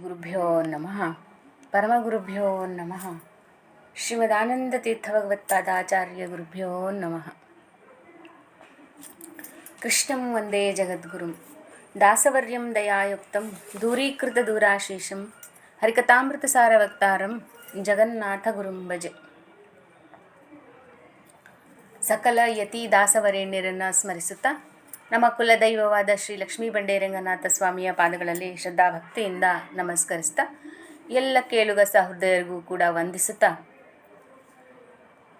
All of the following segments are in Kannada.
ಗುರುಭ್ಯೋ ನಮಃ ಪರಮಗುರುಭ್ಯೋ ನಮಃ ಶ್ರೀಮದಾನಂದತೀರ್ಥ ಭಗವತ್ಪಾದಾಚಾರ್ಯ ಗುರುಭ್ಯೋ ನಮಃ ಕೃಷ್ಣಂ ವಂದೇ ಜಗದ್ಗುರುಂ ದಾಸವರ್ಯಂ ದಯಾಯುಕ್ತಂ ದೂರೀಕೃತ ದೂರಾಶೀಷಂ ಹರಿಕಥಾಮೃತಸಾರವಕ್ತಾರಂ ಜಗನ್ನಾಥ ಗುರುಂ ಭಜೆ ಸಕಲ ಯತಿ ದಾಸವರೇಣ್ಯರನ್ನು ಸ್ಮರಿಸುತ್ತಾ ನಮ್ಮ ಕುಲದೈವವಾದ ಶ್ರೀ ಲಕ್ಷ್ಮೀ ಬಂಡೇರಂಗನಾಥ ಸ್ವಾಮಿಯ ಪಾದಗಳಲ್ಲಿ ಶ್ರದ್ಧಾಭಕ್ತಿಯಿಂದ ನಮಸ್ಕರಿಸ್ತಾ ಎಲ್ಲ ಕೇಳುಗ ಸಹೃದಯರಿಗೂ ಕೂಡ ವಂದಿಸುತ್ತಾ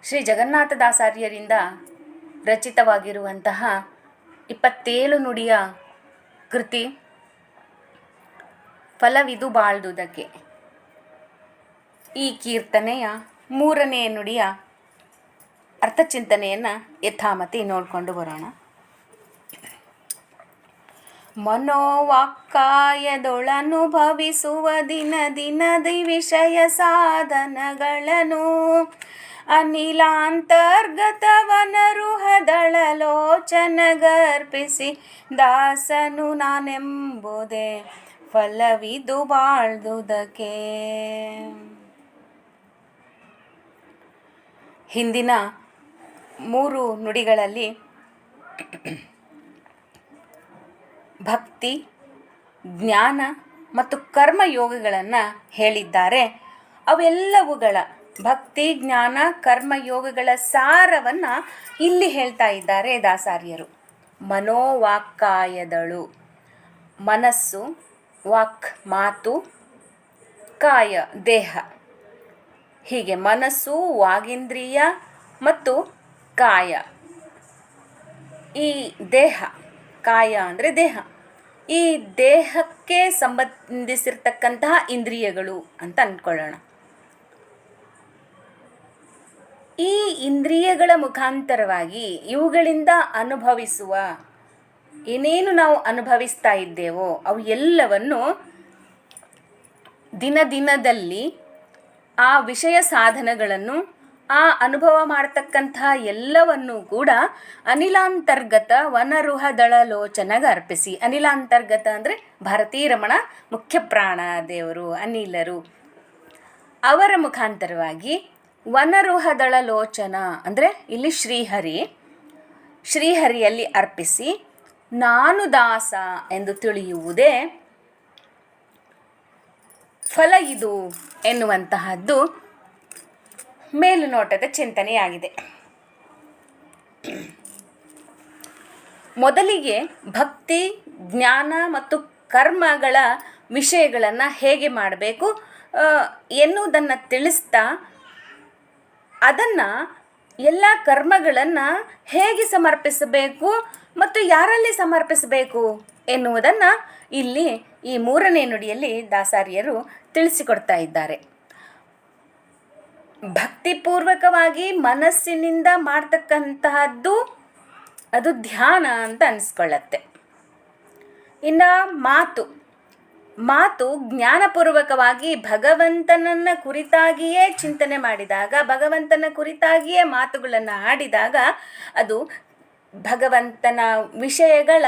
ಶ್ರೀ ಜಗನ್ನಾಥ ದಾಸಾರ್ಯರಿಂದ ರಚಿತವಾಗಿರುವಂತಹ ಇಪ್ಪತ್ತೇಳು ನುಡಿಯ ಕೃತಿ ಫಲವಿದು ಬಾಳ್ದುದಕ್ಕೆ. ಈ ಕೀರ್ತನೆಯ ಮೂರನೆಯ ನುಡಿಯ ಅರ್ಥಚಿಂತನೆಯನ್ನು ಯಥಾಮತಿ ನೋಡಿಕೊಂಡು ಬರೋಣ. ಮನೋವಾಕ್ಕಾಯದೊಳನುಭವಿಸುವ ದಿನ ದಿನದಿ ವಿಷಯ ಸಾಧನಗಳನ್ನು ಅನಿಲಾಂತರ್ಗತವನರುಹದಳಲೋಚನಗರ್ಪಿಸಿ ದಾಸನು ನಾನೆಂಬುದೇ ಫಲವಿದು ಬಾಳ್ದುದಕ್ಕೆ. ಹಿಂದಿನ ಮೂರು ನುಡಿಗಳಲ್ಲಿ ಭಕ್ತಿ, ಜ್ಞಾನ ಮತ್ತು ಕರ್ಮಯೋಗಗಳನ್ನು ಹೇಳಿದ್ದಾರೆ. ಅವೆಲ್ಲವುಗಳ ಭಕ್ತಿ, ಜ್ಞಾನ ಕರ್ಮಯೋಗಗಳ ಸಾರವನ್ನು ಇಲ್ಲಿ ಹೇಳ್ತಾ ಇದ್ದಾರೆ ದಾಸಾರ್ಯರು. ಮನೋವಾಕ್ಕಾಯದಳು. ಮನಸ್ಸು, ವಾಕ್, ಮಾತು, ಕಾಯ, ದೇಹ. ಹೀಗೆ ಮನಸ್ಸು, ವಾಗೇಂದ್ರಿಯ ಮತ್ತು ಕಾಯ. ಈ ದೇಹ, ಕಾಯ ಅಂದರೆ ದೇಹ. ಈ ದೇಹಕ್ಕೆ ಸಂಬಂಧಿಸಿರ್ತಕ್ಕಂತಹ ಇಂದ್ರಿಯಗಳು ಅಂತ ಅಂದ್ಕೊಳ್ಳೋಣ. ಈ ಇಂದ್ರಿಯಗಳ ಮುಖಾಂತರವಾಗಿ ಇವುಗಳಿಂದ ಅನುಭವಿಸುವ ಏನೇನು ನಾವು ಅನುಭವಿಸ್ತಾ ಇದ್ದೇವೋ ಅವು ಎಲ್ಲವನ್ನು ದಿನ ದಿನದಲ್ಲಿ ಆ ವಿಷಯ ಸಾಧನಗಳನ್ನು ಆ ಅನುಭವ ಮಾಡತಕ್ಕಂತಹ ಎಲ್ಲವನ್ನೂ ಕೂಡ ಅನಿಲಾಂತರ್ಗತ ವನರುಹ ದಳಲೋಚನಗ ಅರ್ಪಿಸಿ. ಅನಿಲಾಂತರ್ಗತ ಅಂದರೆ ಭಾರತೀ ರಮಣ ಮುಖ್ಯ ಪ್ರಾಣ ದೇವರು, ಅನಿಲರು. ಅವರ ಮುಖಾಂತರವಾಗಿ ವನರುಹದಳ ಲೋಚನ ಅಂದರೆ ಇಲ್ಲಿ ಶ್ರೀಹರಿ, ಶ್ರೀಹರಿಯಲ್ಲಿ ಅರ್ಪಿಸಿ, ನಾನು ದಾಸ ಎಂದು ತಿಳಿಯುವುದೇ ಫಲ ಇದು ಎನ್ನುವಂತಹದ್ದು. ಮೇಲುನೋಟದ ಚಿಂತನೆಯಾಗಿದೆ. ಮೊದಲಿಗೆ ಭಕ್ತಿ, ಜ್ಞಾನ ಮತ್ತು ಕರ್ಮಗಳ ವಿಷಯಗಳನ್ನು ಹೇಗೆ ಮಾಡಬೇಕು ಎನ್ನುವುದನ್ನು ತಿಳಿಸ್ತಾ ಅದನ್ನು ಎಲ್ಲ ಕರ್ಮಗಳನ್ನು ಹೇಗೆ ಸಮರ್ಪಿಸಬೇಕು ಮತ್ತು ಯಾರಲ್ಲಿ ಸಮರ್ಪಿಸಬೇಕು ಎನ್ನುವುದನ್ನು ಇಲ್ಲಿ ಈ ಮೂರನೇ ನುಡಿಯಲ್ಲಿ ದಾಸಾರಿಯರು ತಿಳಿಸಿಕೊಡ್ತಾ ಇದ್ದಾರೆ. ಭಕ್ತಿಪೂರ್ವಕವಾಗಿ ಮನಸ್ಸಿನಿಂದ ಮಾಡ್ತಕ್ಕಂತಹದ್ದು ಅದು ಧ್ಯಾನ ಅಂತ ಅನಿಸ್ಕೊಳ್ಳತ್ತೆ. ಇನ್ನು ಮಾತು. ಮಾತು ಜ್ಞಾನಪೂರ್ವಕವಾಗಿ ಭಗವಂತನನ್ನ ಕುರಿತಾಗಿಯೇ ಚಿಂತನೆ ಮಾಡಿದಾಗ, ಭಗವಂತನ ಕುರಿತಾಗಿಯೇ ಮಾತುಗಳನ್ನು ಆಡಿದಾಗ ಅದು ಭಗವಂತನ ವಿಷಯಗಳ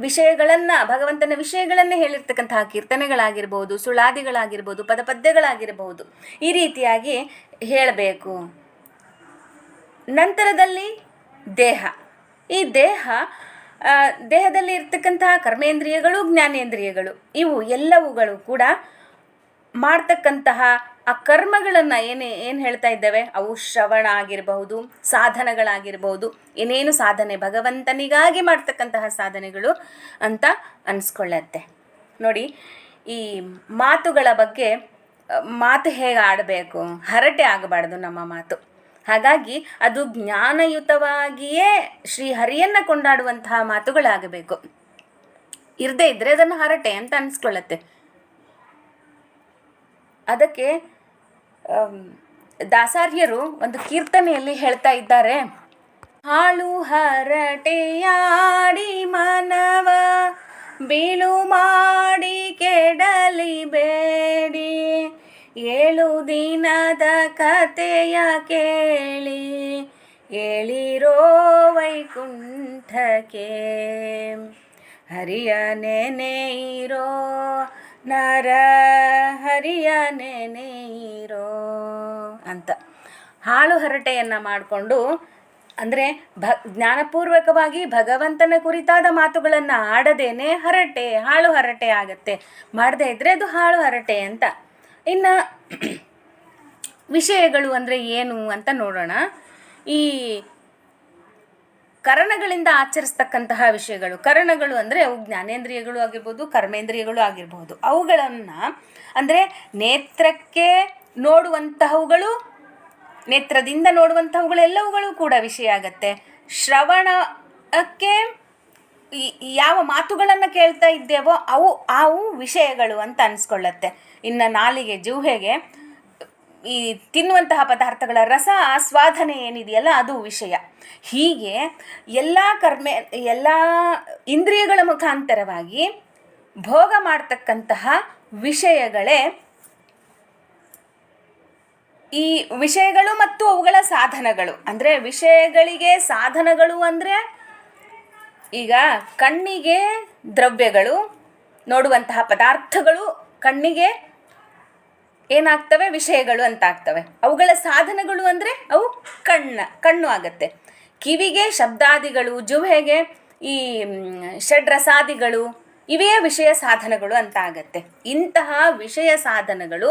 ವಿಷಯಗಳನ್ನು, ಭಗವಂತನ ವಿಷಯಗಳನ್ನೇ ಹೇಳಿರ್ತಕ್ಕಂತಹ ಕೀರ್ತನೆಗಳಾಗಿರ್ಬೋದು, ಸುಳಾದಿಗಳಾಗಿರ್ಬೋದು, ಪದಪದ್ಯಗಳಾಗಿರ್ಬೋದು ಈ ರೀತಿಯಾಗಿ ಹೇಳಬೇಕು. ನಂತರದಲ್ಲಿ ದೇಹ. ಈ ದೇಹ ದೇಹದಲ್ಲಿ ಇರ್ತಕ್ಕಂತಹ ಕರ್ಮೇಂದ್ರಿಯಗಳು, ಜ್ಞಾನೇಂದ್ರಿಯಗಳು, ಇವು ಎಲ್ಲವುಗಳು ಕೂಡ ಮಾಡ್ತಕ್ಕಂತಹ ಆ ಕರ್ಮಗಳನ್ನು ಏನೇ, ಏನು ಹೇಳ್ತಾ ಇದ್ದೇವೆ? ಅವು ಶ್ರವಣ ಆಗಿರಬಹುದು ಸಾಧನಗಳಾಗಿರಬಹುದು, ಏನೇನು ಸಾಧನೆ ಭಗವಂತನಿಗಾಗಿ ಮಾಡ್ತಕ್ಕಂತಹ ಸಾಧನೆಗಳು ಅಂತ ಅನಿಸ್ಕೊಳ್ಳತ್ತೆ. ನೋಡಿ, ಈ ಮಾತುಗಳ ಬಗ್ಗೆ ಮಾತು ಹೇಗೆ ಆಡಬೇಕು? ಹರಟೆ ಆಗಬಾರ್ದು ನಮ್ಮ ಮಾತು. ಹಾಗಾಗಿ ಅದು ಜ್ಞಾನಯುತವಾಗಿಯೇ ಶ್ರೀಹರಿಯನ್ನು ಕೊಂಡಾಡುವಂತಹ ಮಾತುಗಳಾಗಬೇಕು. ಇರದೇ ಇದ್ದರೆ ಅದನ್ನು ಹರಟೆ ಅಂತ ಅನಿಸ್ಕೊಳ್ಳತ್ತೆ. ಅದಕ್ಕೆ ದಾಸಾರ್ಯರು ಒಂದು ಕೀರ್ತನೆಯಲ್ಲಿ ಹೇಳ್ತಾ ಇದ್ದಾರೆ. ಹಾಳು ಹರಟೆಯಾಡಿ ಮನವ, ಬೀಳು ಮಾಡಿ ಕೆಡಲಿ ಬೇಡಿ. ಏಳು ದಿನದ ಕತೆಯ ಕೇಳಿ ಏಳಿರೋ ವೈಕುಂಠಕ್ಕೆ. ಹರಿಯ ನೆನೆಯಿರೋ ನರ ಹರಿಯ ನೆನೆಯಿರೋ ಅಂತ. ಹಾಳು ಹರಟೆಯನ್ನು ಮಾಡಿಕೊಂಡು, ಅಂದರೆ ಭ, ಜ್ಞಾನಪೂರ್ವಕವಾಗಿ ಭಗವಂತನ ಕುರಿತಾದ ಮಾತುಗಳನ್ನು ಆಡದೇನೆ ಹರಟೆ, ಹಾಳು ಹರಟೆ ಆಗತ್ತೆ. ಮಾಡದೇ ಇದ್ದರೆ ಅದು ಹಾಳು ಹರಟೆ ಅಂತ. ಇನ್ನು ವಿಷಯಗಳು ಅಂದರೆ ಏನು ಅಂತ ನೋಡೋಣ. ಈ ಕರಣಗಳಿಂದ ಆಚರಿಸ್ತಕ್ಕಂತಹ ವಿಷಯಗಳು. ಕರಣಗಳು ಅಂದರೆ ಅವು ಜ್ಞಾನೇಂದ್ರಿಯಗಳು ಆಗಿರ್ಬೋದು, ಕರ್ಮೇಂದ್ರಿಯಗಳು ಆಗಿರ್ಬೋದು. ಅವುಗಳನ್ನು ಅಂದರೆ ನೇತ್ರಕ್ಕೆ ನೋಡುವಂತಹವುಗಳು, ನೇತ್ರದಿಂದ ನೋಡುವಂತಹವುಗಳೆಲ್ಲವುಗಳು ಕೂಡ ವಿಷಯ ಆಗತ್ತೆ. ಶ್ರವಣಕ್ಕೆ ಯಾವ ಮಾತುಗಳನ್ನು ಕೇಳ್ತಾ ಇದ್ದೇವೋ ಅವು ಅವು ವಿಷಯಗಳು ಅಂತ ಅನಿಸ್ಕೊಳ್ಳತ್ತೆ. ಇನ್ನು ನಾಲಿಗೆ ಜಿಹ್ವೆಗೆ ಈ ತಿನ್ನುವಂತಹ ಪದಾರ್ಥಗಳ ರಸ ಆಸ್ವಾದನೆ ಏನಿದೆಯಲ್ಲ ಅದು ವಿಷಯ. ಹೀಗೆ ಎಲ್ಲ ಕರ್ಮೆ, ಎಲ್ಲ ಇಂದ್ರಿಯಗಳ ಮುಖಾಂತರವಾಗಿ ಭೋಗ ಮಾಡ್ತಕ್ಕಂತಹ ವಿಷಯಗಳೇ ಈ ವಿಷಯಗಳು ಮತ್ತು ಅವುಗಳ ಸಾಧನಗಳು. ಅಂದರೆ ವಿಷಯಗಳಿಗೆ ಸಾಧನಗಳು ಅಂದರೆ ಈಗ ಕಣ್ಣಿಗೆ ದ್ರವ್ಯಗಳು, ನೋಡುವಂತಹ ಪದಾರ್ಥಗಳು ಕಣ್ಣಿಗೆ ಏನಾಗ್ತವೆ? ವಿಷಯಗಳು ಅಂತ ಆಗ್ತವೆ ಅವುಗಳ ಸಾಧನಗಳು ಅಂದರೆ ಅವು ಕಣ್ಣ, ಕಣ್ಣು ಆಗತ್ತೆ. ಕಿವಿಗೆ ಶಬ್ದಾದಿಗಳು, ಜುಹೆಗೆ ಈ ಷಡ್ರಸಾದಿಗಳು, ಇವೇ ವಿಷಯ ಸಾಧನಗಳು ಅಂತ ಆಗತ್ತೆ ಇಂತಹ ವಿಷಯ ಸಾಧನಗಳು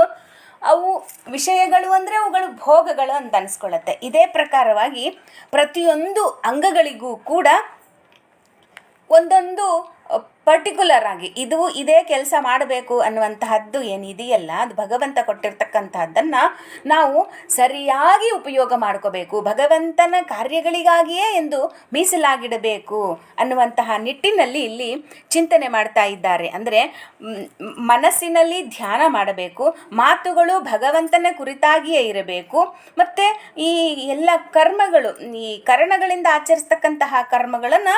ಅವು ವಿಷಯಗಳು ಅಂದರೆ ಅವುಗಳು ಭೋಗಗಳು ಅಂತ ಅನಿಸ್ಕೊಳ್ಳುತ್ತೆ ಇದೇ ಪ್ರಕಾರವಾಗಿ ಪ್ರತಿಯೊಂದು ಅಂಗಗಳಿಗೂ ಕೂಡ ಒಂದೊಂದು ಪರ್ಟಿಕ್ಯುಲರ್ ಆಗಿ ಇದು ಇದೇ ಕೆಲಸ ಮಾಡಬೇಕು ಅನ್ನುವಂತಹದ್ದು ಏನಿದೆಯಲ್ಲ, ಅದು ಭಗವಂತ ಕೊಟ್ಟಿರ್ತಕ್ಕಂತಹದ್ದನ್ನು ನಾವು ಸರಿಯಾಗಿ ಉಪಯೋಗ ಮಾಡ್ಕೋಬೇಕು, ಭಗವಂತನ ಕಾರ್ಯಗಳಿಗಾಗಿಯೇ ಎಂದು ಮೀಸಲಾಗಿಡಬೇಕು ಅನ್ನುವಂತಹ ನಿಟ್ಟಿನಲ್ಲಿ ಇಲ್ಲಿ ಚಿಂತನೆ ಮಾಡ್ತಾ ಇದ್ದಾರೆ. ಅಂದರೆ ಮನಸ್ಸಿನಲ್ಲಿ ಧ್ಯಾನ ಮಾಡಬೇಕು, ಮಾತುಗಳು ಭಗವಂತನ ಕುರಿತಾಗಿಯೇ ಇರಬೇಕು, ಮತ್ತು ಈ ಎಲ್ಲ ಕರ್ಮಗಳು, ಈ ಕರ್ಣಗಳಿಂದ ಆಚರಿಸ್ತಕ್ಕಂತಹ ಕರ್ಮಗಳನ್ನು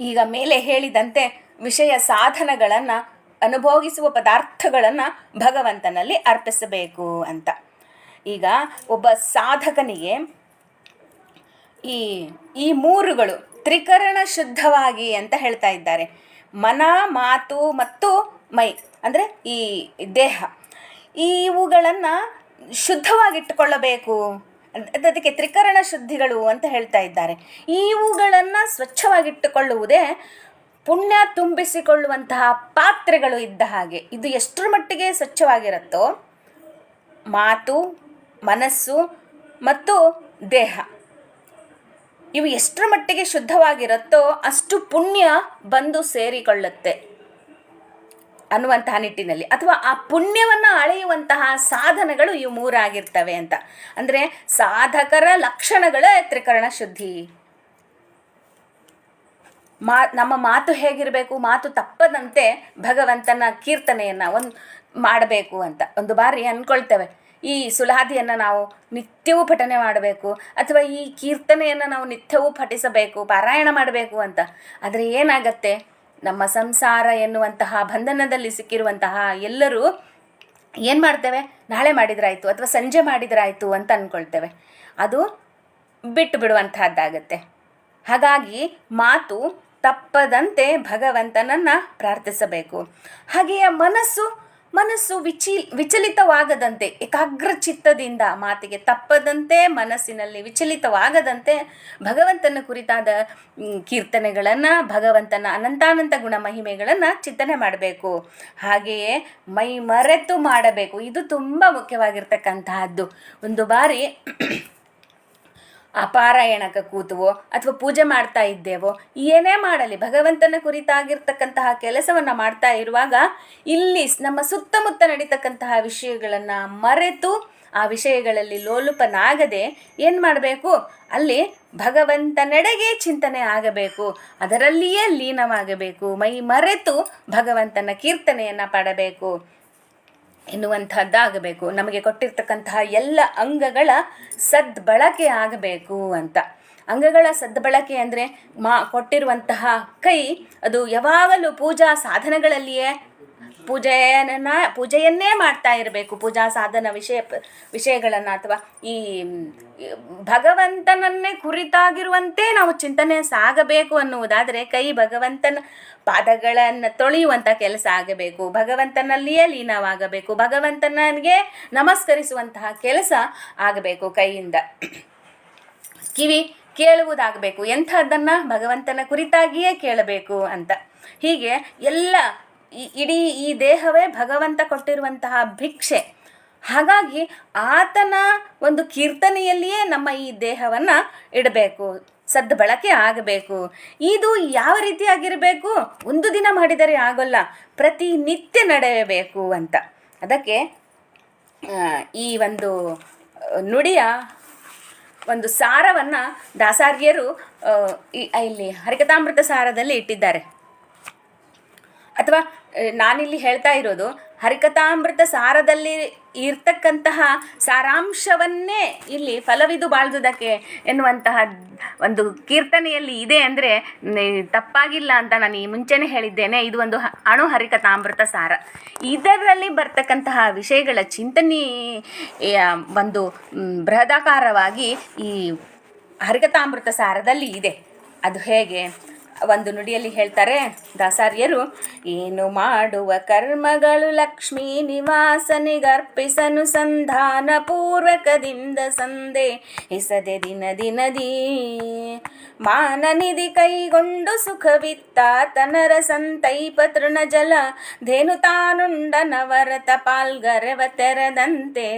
ಈಗ ಮೇಲೆ ಹೇಳಿದಂತೆ ವಿಷಯ ಸಾಧನಗಳನ್ನು ಅನುಭೋಗಿಸುವ ಪದಾರ್ಥಗಳನ್ನು ಭಗವಂತನಲ್ಲಿ ಅರ್ಪಿಸಬೇಕು ಅಂತ. ಈಗ ಒಬ್ಬ ಸಾಧಕನಿಗೆ ಈ ಈ ಮೂರುಗಳು ತ್ರಿಕರಣ ಶುದ್ಧವಾಗಿ ಅಂತ ಹೇಳ್ತಾ ಇದ್ದಾರೆ. ಮನ, ಮಾತು ಮತ್ತು ಮೈ, ಅಂದರೆ ಈ ದೇಹ. ಇವುಗಳನ್ನು ಶುದ್ಧವಾಗಿಟ್ಟುಕೊಳ್ಳಬೇಕು. ಅದಕ್ಕೆ ತ್ರಿಕರಣ ಶುದ್ಧಿಗಳು ಅಂತ ಹೇಳ್ತಾ ಇದ್ದಾರೆ. ಇವುಗಳನ್ನು ಸ್ವಚ್ಛವಾಗಿಟ್ಟುಕೊಳ್ಳುವುದೇ ಪುಣ್ಯ ತುಂಬಿಸಿಕೊಳ್ಳುವಂತಹ ಪಾತ್ರೆಗಳು ಇದ್ದ ಹಾಗೆ. ಇದು ಎಷ್ಟರ ಮಟ್ಟಿಗೆ ಸ್ವಚ್ಛವಾಗಿರುತ್ತೋ ಮಾತು, ಮನಸ್ಸು ಮತ್ತು ದೇಹ. ಇವು ಎಷ್ಟರ ಮಟ್ಟಿಗೆ ಶುದ್ಧವಾಗಿರುತ್ತೋ ಅಷ್ಟು ಪುಣ್ಯ ಬಂದು ಸೇರಿಕೊಳ್ಳುತ್ತೆ. ಅನ್ನುವಂತಹ ನಿಟ್ಟಿನಲ್ಲಿ ಅಥವಾ ಆ ಪುಣ್ಯವನ್ನು ಅಳೆಯುವಂತಹ ಸಾಧನಗಳು ಇವು ಮೂರಾಗಿರ್ತವೆ ಅಂತ. ಅಂದರೆ ಸಾಧಕರ ಲಕ್ಷಣಗಳ ತ್ರಿಕರಣ ಶುದ್ಧಿ. ಮಾ, ನಮ್ಮ ಮಾತು ಹೇಗಿರಬೇಕು, ಮಾತು ತಪ್ಪದಂತೆ ಭಗವಂತನ ಕೀರ್ತನೆಯನ್ನು ಒಂದು ಮಾಡಬೇಕು ಅಂತ. ಒಂದು ಬಾರಿ ಅಂದ್ಕೊಳ್ತೇವೆ ಈ ಸುಲಾದಿಯನ್ನು ನಾವು ನಿತ್ಯವೂ ಪಠನೆ ಮಾಡಬೇಕು, ಅಥವಾ ಈ ಕೀರ್ತನೆಯನ್ನು ನಾವು ನಿತ್ಯವೂ ಪಠಿಸಬೇಕು, ಪಾರಾಯಣ ಮಾಡಬೇಕು ಅಂತ. ಆದರೆ ಏನಾಗತ್ತೆ? ನಮ್ಮ ಸಂಸಾರ ಎನ್ನುವಂತಹ ಬಂಧನದಲ್ಲಿ ಸಿಕ್ಕಿರುವಂತಹ ಎಲ್ಲರೂ ಏನು ಮಾಡ್ತೇವೆ? ನಾಳೆ ಮಾಡಿದ್ರಾಯ್ತು ಅಥವಾ ಸಂಜೆ ಮಾಡಿದ್ರಾಯ್ತು ಅಂತ ಅಂದ್ಕೊಳ್ತೇವೆ ಅದು ಬಿಟ್ಟು ಬಿಡುವಂತಹದ್ದಾಗತ್ತೆ. ಹಾಗಾಗಿ ಮಾತು ತಪ್ಪದಂತೆ ಭಗವಂತನನ್ನು ಪ್ರಾರ್ಥಿಸಬೇಕು. ಹಾಗೆಯೇ ಮನಸ್ಸು ಮನಸ್ಸು ವಿಚಿ, ವಿಚಲಿತವಾಗದಂತೆ ಏಕಾಗ್ರ ಚಿತ್ತದಿಂದ ಮಾತಿಗೆ ತಪ್ಪದಂತೆ, ಮನಸ್ಸಿನಲ್ಲಿ ವಿಚಲಿತವಾಗದಂತೆ ಭಗವಂತನ ಕುರಿತಾದ ಕೀರ್ತನೆಗಳನ್ನು, ಭಗವಂತನ ಅನಂತಾನಂತ ಗುಣ ಮಹಿಮೆಗಳನ್ನು ಚಿಂತನೆ ಮಾಡಬೇಕು. ಹಾಗೆಯೇ ಮೈ ಮರೆತು ಮಾಡಬೇಕು. ಇದು ತುಂಬ ಮುಖ್ಯವಾಗಿರ್ತಕ್ಕಂತಹದ್ದು. ಒಂದು ಬಾರಿ ಪಾರಾಯಣಕ್ಕೆ ಕೂತುವೋ ಅಥವಾ ಪೂಜೆ ಮಾಡ್ತಾ ಇದ್ದೇವೋ, ಏನೇ ಮಾಡಲಿ, ಭಗವಂತನ ಕುರಿತಾಗಿರ್ತಕ್ಕಂತಹ ಕೆಲಸವನ್ನು ಮಾಡ್ತಾ ಇರುವಾಗ ಇಲ್ಲಿ ನಮ್ಮ ಸುತ್ತಮುತ್ತ ನಡೀತಕ್ಕಂತಹ ವಿಷಯಗಳನ್ನು ಮರೆತು ಆ ವಿಷಯಗಳಲ್ಲಿ ಲೋಲುಪನಾಗದೆ ಏನು ಮಾಡಬೇಕು? ಅಲ್ಲಿ ಭಗವಂತನೆಡೆಗೆ ಚಿಂತನೆ ಆಗಬೇಕು. ಅದರಲ್ಲಿಯೇ ಲೀನವಾಗಬೇಕು. ಮೈ ಮರೆತು ಭಗವಂತನ ಕೀರ್ತನೆಯನ್ನು ಪಡಬೇಕು. ಎನ್ನುವಂಥದ್ದಾಗಬೇಕು ನಮಗೆ ಕೊಟ್ಟಿರ್ತಕ್ಕಂತಹ ಎಲ್ಲ ಅಂಗಗಳ ಸದ್ಬಳಕೆ ಆಗಬೇಕು ಅಂತ. ಅಂಗಗಳ ಸದ್ಬಳಕೆ ಅಂದರೆ ಮಾ ಕೊಟ್ಟಿರುವಂತಹ ಕೈ ಅದು ಯಾವಾಗಲೂ ಪೂಜಾ ಸಾಧನಗಳಲ್ಲಿಯೇ ಪೂಜೆಯನ್ನ, ಪೂಜೆಯನ್ನೇ ಮಾಡ್ತಾ ಇರಬೇಕು. ಪೂಜಾ ಸಾಧನ ವಿಷಯ, ವಿಷಯಗಳನ್ನು ಅಥವಾ ಈ ಭಗವಂತನನ್ನೇ ಕುರಿತಾಗಿರುವಂತೆ ನಾವು ಚಿಂತನೆ ಸಾಗಬೇಕು ಅನ್ನುವುದಾದರೆ ಕೈ ಭಗವಂತನ ಪಾದಗಳನ್ನು ತೊಳೆಯುವಂಥ ಕೆಲಸ ಆಗಬೇಕು. ಭಗವಂತನಲ್ಲಿಯೇ ಲೀನವಾಗಬೇಕು. ಭಗವಂತನಿಗೆ ನಮಸ್ಕರಿಸುವಂತಹ ಕೆಲಸ ಆಗಬೇಕು ಕೈಯಿಂದ. ಕಿವಿ ಕೇಳುವುದಾಗಬೇಕು. ಎಂಥದ್ದನ್ನು ಭಗವಂತನ ಕುರಿತಾಗಿಯೇ ಕೇಳಬೇಕು ಅಂತ. ಹೀಗೆ ಎಲ್ಲ ಇಡೀ ಈ ದೇಹವೇ ಭಗವಂತ ಕೊಟ್ಟಿರುವಂತಹ ಭಿಕ್ಷೆ. ಹಾಗಾಗಿ ಆತನ ಒಂದು ಕೀರ್ತನೆಯಲ್ಲಿಯೇ ನಮ್ಮ ಈ ದೇಹವನ್ನು ಇಡಬೇಕು, ಸದ್ಬಳಕೆ ಆಗಬೇಕು. ಇದು ಯಾವ ರೀತಿಯಾಗಿರಬೇಕು? ಒಂದು ದಿನ ಮಾಡಿದರೆ ಆಗೋಲ್ಲ ಪ್ರತಿನಿತ್ಯ ನಡೆಯಬೇಕು ಅಂತ. ಅದಕ್ಕೆ ಈ ಒಂದು ನುಡಿಯ ಒಂದು ಸಾರವನ್ನು ದಾಸಾರ್ಯರು ಇಲ್ಲಿ ಹರಿಕತಾಮೃತ ಸಾರದಲ್ಲಿ ಇಟ್ಟಿದ್ದಾರೆ. ಅಥವಾ ನಾನಿಲ್ಲಿ ಹೇಳ್ತಾ ಇರೋದು, ಹರಿಕಥಾಮೃತ ಸಾರದಲ್ಲಿ ಇರ್ತಕ್ಕಂತಹ ಸಾರಾಂಶವನ್ನೇ ಇಲ್ಲಿ ಫಲವಿದು ಬಾಳ್ದುದಕ್ಕೆ ಎನ್ನುವಂತಹ ಒಂದು ಕೀರ್ತನೆಯಲ್ಲಿ ಇದೆ ಅಂದರೆ ತಪ್ಪಾಗಿಲ್ಲ ಅಂತ ನಾನು ಈ ಮುಂಚೆನೇ ಹೇಳಿದ್ದೇನೆ. ಇದು ಒಂದು ಅಣು ಹರಿಕಥಾಮೃತ ಸಾರ. ಇದರಲ್ಲಿ ಬರ್ತಕ್ಕಂತಹ ವಿಷಯಗಳ ಚಿಂತನೆ ಒಂದು ಬೃಹದಾಕಾರವಾಗಿ ಈ ಹರಿಕಥಾಮೃತ ಸಾರದಲ್ಲಿ ಇದೆ. ಅದು ಹೇಗೆ? ಒಂದು ನುಡಿಯಲ್ಲಿ ಹೇಳ್ತಾರೆ, ದಾಸಾರ್ಯರು, ಏನು ಮಾಡುವ ಕರ್ಮಗಳು ಲಕ್ಷ್ಮೀ ನಿವಾಸನಿಗರ್ಪಿಸನು ಸಂಧಾನ ಪೂರ್ವಕದಿಂದ ಸಂದೆ ಎಸದೆ ದಿನ ದಿನದಿ. ಮಾನನಿಧಿ ಕೈಗೊಂಡು ಸುಖವಿತ್ತ ತನರ ತೃಣ ಜಲ ಧೇನು ತಾನುಂಡ ನವರತ ಪಾಲ್ಗರವ ತೆರದಂತೆ.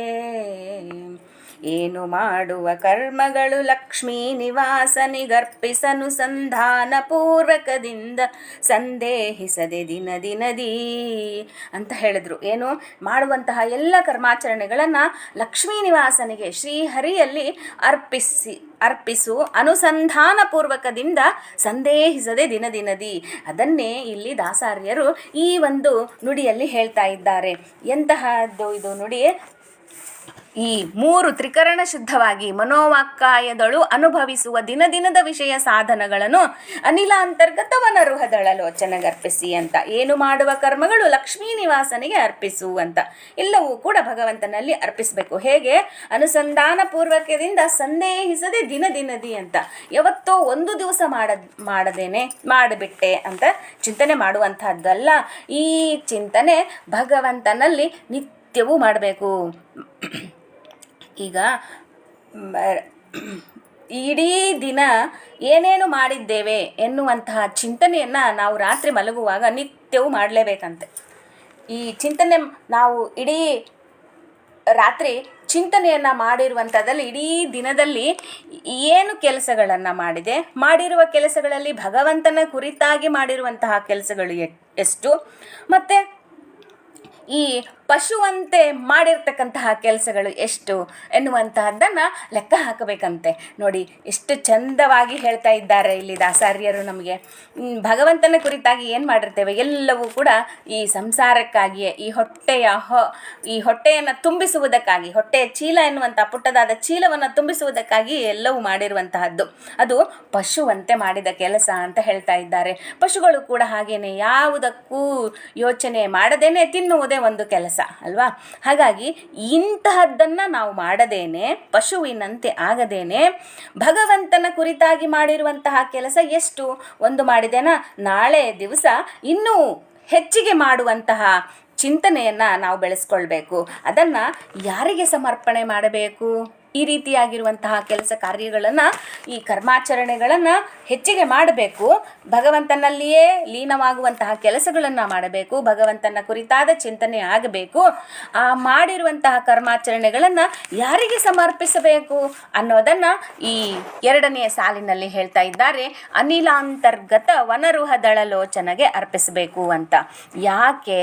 ಏನು ಮಾಡುವ ಕರ್ಮಗಳು ಲಕ್ಷ್ಮೀ ನಿವಾಸನಿಗರ್ಪಿಸನು ಸಂಧಾನ ಪೂರ್ವಕದಿಂದ ಸಂದೇಹಿಸದೆ ದಿನ ದಿನದಿ ಅಂತ ಹೇಳಿದ್ರು. ಏನು ಮಾಡುವಂತಹ ಎಲ್ಲ ಕರ್ಮಾಚರಣೆಗಳನ್ನು ಲಕ್ಷ್ಮೀ ನಿವಾಸನಿಗೆ ಶ್ರೀಹರಿಯಲ್ಲಿ ಅರ್ಪಿಸಿ, ಅರ್ಪಿಸು ಅನುಸಂಧಾನ ಪೂರ್ವಕದಿಂದ ಸಂದೇಹಿಸದೆ ದಿನ ದಿನದಿ. ಅದನ್ನೇ ಇಲ್ಲಿ ದಾಸಾರ್ಯರು ಈ ಒಂದು ನುಡಿಯಲ್ಲಿ ಹೇಳ್ತಾ ಇದ್ದಾರೆ. ಎಂತಹದ್ದು ಇದು ನುಡಿ? ಈ ಮೂರು ತ್ರಿಕರಣ ಶುದ್ಧವಾಗಿ ಮನೋವಾಕ್ಕಾಯದಳು ಅನುಭವಿಸುವ ದಿನ ದಿನದ ವಿಷಯ ಸಾಧನಗಳನ್ನು ಅನಿಲ ಅಂತರ್ಗತ ವನರುಹದಳ ಲೋಚನೆಗರ್ಪಿಸಿ ಅಂತ. ಏನು ಮಾಡುವ ಕರ್ಮಗಳು ಲಕ್ಷ್ಮೀ ನಿವಾಸನಿಗೆ ಅರ್ಪಿಸು ಅಂತ. ಎಲ್ಲವೂ ಕೂಡ ಭಗವಂತನಲ್ಲಿ ಅರ್ಪಿಸಬೇಕು. ಹೇಗೆ? ಅನುಸಂಧಾನ ಪೂರ್ವಕದಿಂದ ಸಂದೇಹಿಸದೆ ದಿನ ದಿನದಿ ಅಂತ. ಯಾವತ್ತೋ ಒಂದು ದಿವಸ ಮಾಡ, ಮಾಡದೇನೆ, ಮಾಡಿಬಿಟ್ಟೆ ಅಂತ ಚಿಂತನೆ ಮಾಡುವಂತಹದ್ದಲ್ಲ ಈ ಚಿಂತನೆ ಭಗವಂತನಲ್ಲಿ ನಿತ್ಯವೂ ಮಾಡಬೇಕು. ಈಗ ಇಡೀ ದಿನ ಏನೇನು ಮಾಡಿದ್ದೇವೆ ಎನ್ನುವಂತಹ ಚಿಂತನೆಯನ್ನು ನಾವು ರಾತ್ರಿ ಮಲಗುವಾಗ ನಿತ್ಯವೂ ಮಾಡಲೇಬೇಕಂತೆ. ಈ ಚಿಂತನೆ ನಾವು ಇಡೀ ರಾತ್ರಿ ಚಿಂತನೆಯನ್ನು ಮಾಡಿರುವಂಥದ್ದಲ್ಲಿ ಇಡೀ ದಿನದಲ್ಲಿ ಏನು ಕೆಲಸಗಳನ್ನು ಮಾಡಿದೆ? ಮಾಡಿರುವ ಕೆಲಸಗಳಲ್ಲಿ ಭಗವಂತನ ಕುರಿತಾಗಿ ಮಾಡಿರುವಂತಹ ಕೆಲಸಗಳು ಎಷ್ಟು? ಮತ್ತು ಈ ಪಶುವಂತೆ ಮಾಡಿರ್ತಕ್ಕಂತಹ ಕೆಲಸಗಳು ಎಷ್ಟು ಎನ್ನುವಂತಹದ್ದನ್ನು ಲೆಕ್ಕ ಹಾಕಬೇಕಂತೆ. ನೋಡಿ, ಎಷ್ಟು ಚಂದವಾಗಿ ಹೇಳ್ತಾ ಇದ್ದಾರೆ ಇಲ್ಲಿ ದಾಸಾರ್ಯರು ನಮಗೆ. ಭಗವಂತನ ಕುರಿತಾಗಿ ಏನು ಮಾಡಿರ್ತೇವೆ? ಎಲ್ಲವೂ ಕೂಡ ಈ ಸಂಸಾರಕ್ಕಾಗಿಯೇ, ಈ ಹೊಟ್ಟೆಯ ಹೊ, ಈ ಹೊಟ್ಟೆಯನ್ನು ತುಂಬಿಸುವುದಕ್ಕಾಗಿ, ಹೊಟ್ಟೆಯ ಚೀಲ ಎನ್ನುವಂಥ ಪುಟ್ಟದಾದ ಚೀಲವನ್ನು ತುಂಬಿಸುವುದಕ್ಕಾಗಿ ಎಲ್ಲವೂ ಮಾಡಿರುವಂತಹದ್ದು. ಅದು ಪಶುವಂತೆ ಮಾಡಿದ ಕೆಲಸ ಅಂತ ಹೇಳ್ತಾ ಇದ್ದಾರೆ. ಪಶುಗಳು ಕೂಡ ಹಾಗೇನೆ ಯಾವುದಕ್ಕೂ ಯೋಚನೆ ಮಾಡದೇನೆ ತಿನ್ನುವುದೇ ಒಂದು ಕೆಲಸ. ಅಲ್ವಾ? ಹಾಗಾಗಿ ಇಂತಹದ್ದನ್ನು ನಾವು ಮಾಡದೇನೆ, ಪಶುವಿನಂತೆ ಆಗದೇನೆ, ಭಗವಂತನ ಕುರಿತಾಗಿ ಮಾಡಿರುವಂತಹ ಕೆಲಸ ಎಷ್ಟು? ಒಂದು ಮಾಡಿದೆನಾ ನಾಳೆ ದಿವಸ ಇನ್ನೂ ಹೆಚ್ಚಿಗೆ ಮಾಡುವಂತಹ ಚಿಂತನೆಯನ್ನು ನಾವು ಬೆಳೆಸ್ಕೊಳ್ಬೇಕು. ಅದನ್ನು ಯಾರಿಗೆ ಸಮರ್ಪಣೆ ಮಾಡಬೇಕು? ಈ ರೀತಿಯಾಗಿರುವಂತಹ ಕೆಲಸ ಕಾರ್ಯಗಳನ್ನು, ಈ ಕರ್ಮಾಚರಣೆಗಳನ್ನು ಹೆಚ್ಚಿಗೆ ಮಾಡಬೇಕು. ಭಗವಂತನಲ್ಲಿಯೇ ಲೀನವಾಗುವಂತಹ ಕೆಲಸಗಳನ್ನು ಮಾಡಬೇಕು. ಭಗವಂತನ ಕುರಿತಾದ ಚಿಂತನೆ ಆಗಬೇಕು. ಆ ಮಾಡಿರುವಂತಹ ಕರ್ಮಾಚರಣೆಗಳನ್ನು ಯಾರಿಗೆ ಸಮರ್ಪಿಸಬೇಕು ಅನ್ನೋದನ್ನು ಈ ಎರಡನೆಯ ಸಾಲಿನಲ್ಲಿ ಹೇಳ್ತಾ ಇದ್ದಾರೆ. ಅನಿಲಾಂತರ್ಗತ ವನರುಹದಳಲೋಚನೆಗೆ ಅರ್ಪಿಸಬೇಕು ಅಂತ. ಯಾಕೆ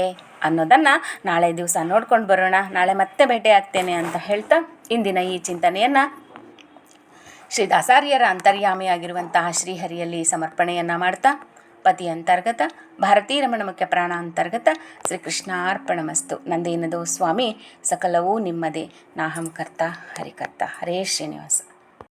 ಅನ್ನೋದನ್ನು ನಾಳೆ ದಿವಸ ನೋಡ್ಕೊಂಡು ಬರೋಣ. ನಾಳೆ ಮತ್ತೆ ಭೇಟಿ ಆಗ್ತೇನೆ ಅಂತ ಹೇಳ್ತಾ ಇಂದಿನ ಈ ಚಿಂತನೆಯನ್ನು ಶ್ರೀ ದಾಸಾರ್ಯರ ಅಂತರ್ಯಾಮಿಯಾಗಿರುವಂತಹ ಶ್ರೀಹರಿಯಲ್ಲಿ ಸಮರ್ಪಣೆಯನ್ನು ಮಾಡ್ತಾ, ಪತಿ ಅಂತರ್ಗತ, ಭಾರತೀ ರಮಣ ಮುಖ್ಯ ಪ್ರಾಣ ಅಂತರ್ಗತ ಶ್ರೀಕೃಷ್ಣಾರ್ಪಣಮಸ್ತು ನಂದೇನದು ಸ್ವಾಮಿ, ಸಕಲವೂ ನಿಮ್ಮದೇ. ನಾಹಂ ಕರ್ತ ಹರಿಕರ್ತ ಹರೇ ಶ್ರೀನಿವಾಸ.